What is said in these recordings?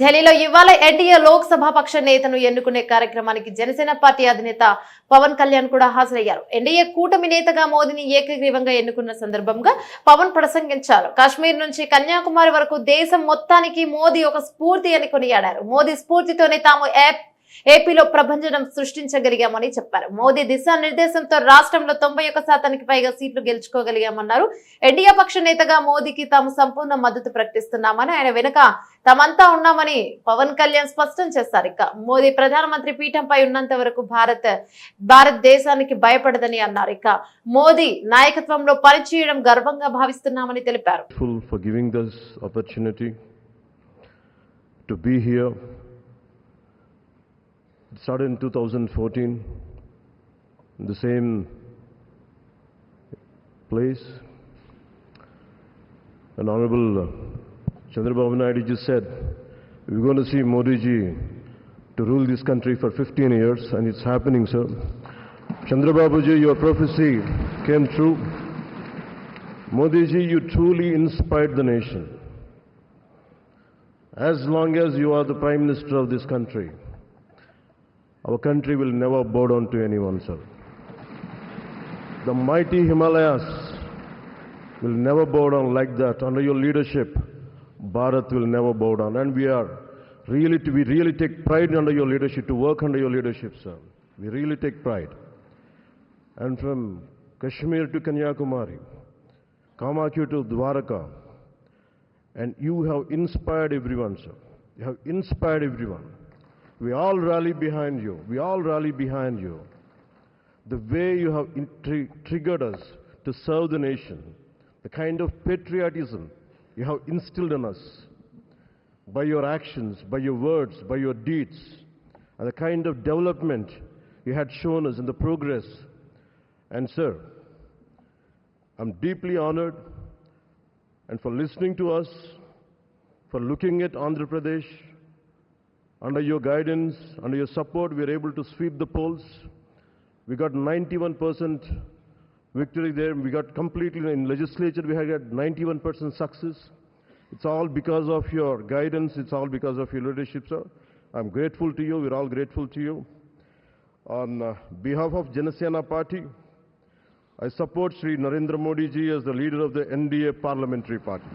ఢిల్లీలో ఇవాళ ఎన్డీఏ లోక్సభ పక్ష నేతను ఎన్నుకునే కార్యక్రమానికి జనసేన పార్టీ అధినేత పవన్ కళ్యాణ్ కూడా హాజరయ్యారు. ఎన్డీఏ కూటమి నేతగా మోదీని ఏకగ్రీవంగా ఎన్నుకున్న సందర్భంగా పవన్ ప్రసంగించారు. కాశ్మీర్ నుంచి కన్యాకుమారి వరకు దేశం మొత్తానికి మోదీ ఒక స్ఫూర్తి అని కొనియాడారు. మోదీ స్ఫూర్తితోనే తాము ఏపీలో ప్రభంజనం సృష్టించగలిగామని చెప్పారు. మోదీ దిశానిర్దేశంతో రాష్ట్రంలో తొంభై ఒక్క శాతానికి పైగా సీట్లు గెలుచుకోగలిగామన్నారు. ఎన్డీఏ పక్ష నేతగా మోదీకి తాము సంపూర్ణ మద్దతు ప్రకటిస్తున్నామని ఆయన వెనుక తమంతా ఉన్నామని పవన్ కళ్యాణ్ స్పష్టం చేశారు. ఇక మోదీ ప్రధానమంత్రి పీఠంపై ఉన్నంత వరకు భారత్ భారతదేశానికి భయపడదని అన్నారు. ఇక మోదీ నాయకత్వంలో పనిచేయడం గర్వంగా భావిస్తున్నామని తెలిపారు. For giving this opportunity to be here. It started in 2014 in the same place. And Honorable Chandrababu Naidu just said, we're going to see Modi ji to rule this country for 15 years, and it's happening, sir. Chandrababu ji, your prophecy came true. Modi ji, you truly inspired the nation. As long as you are the Prime Minister of this country, our country will never bow down to anyone, sir. The mighty Himalayas will never bow down like that. Under your leadership, Bharat will never bow down. And we are really, we really take pride under your leadership, to work under your leadership, sir. We really take pride. And from Kashmir to Kanyakumari, Kamakyu to Dwaraka, and you have inspired everyone, sir. You have inspired everyone. We all rally behind you. We all rally behind you. The way you have triggered us to serve the nation, the kind of patriotism you have instilled in us by your actions, by your words, by your deeds, and the kind of development you had shown us in the progress. And, sir, I'm deeply honored and for listening to us, for looking at Andhra Pradesh. Under your guidance, under your support, we were able to sweep the polls. We got 91% victory there. We got completely in legislature, we had got 91% success. It's all because of your guidance, it's all because of your leadership, sir. I'm grateful to you, we're all grateful to you. On uh, behalf of Janasena Party, I support Sri Narendra Modi ji as the leader of the NDA parliamentary party.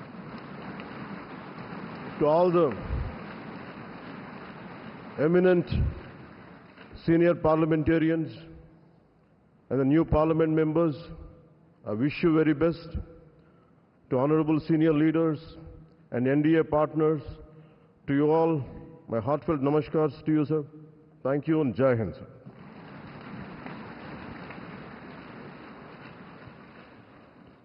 To all the eminent senior parliamentarians and the new parliament members, I wish you very best. To honorable senior leaders and NDA partners, to you all, my heartfelt namaskars to you, sir. Thank you and Jai Hind, sir.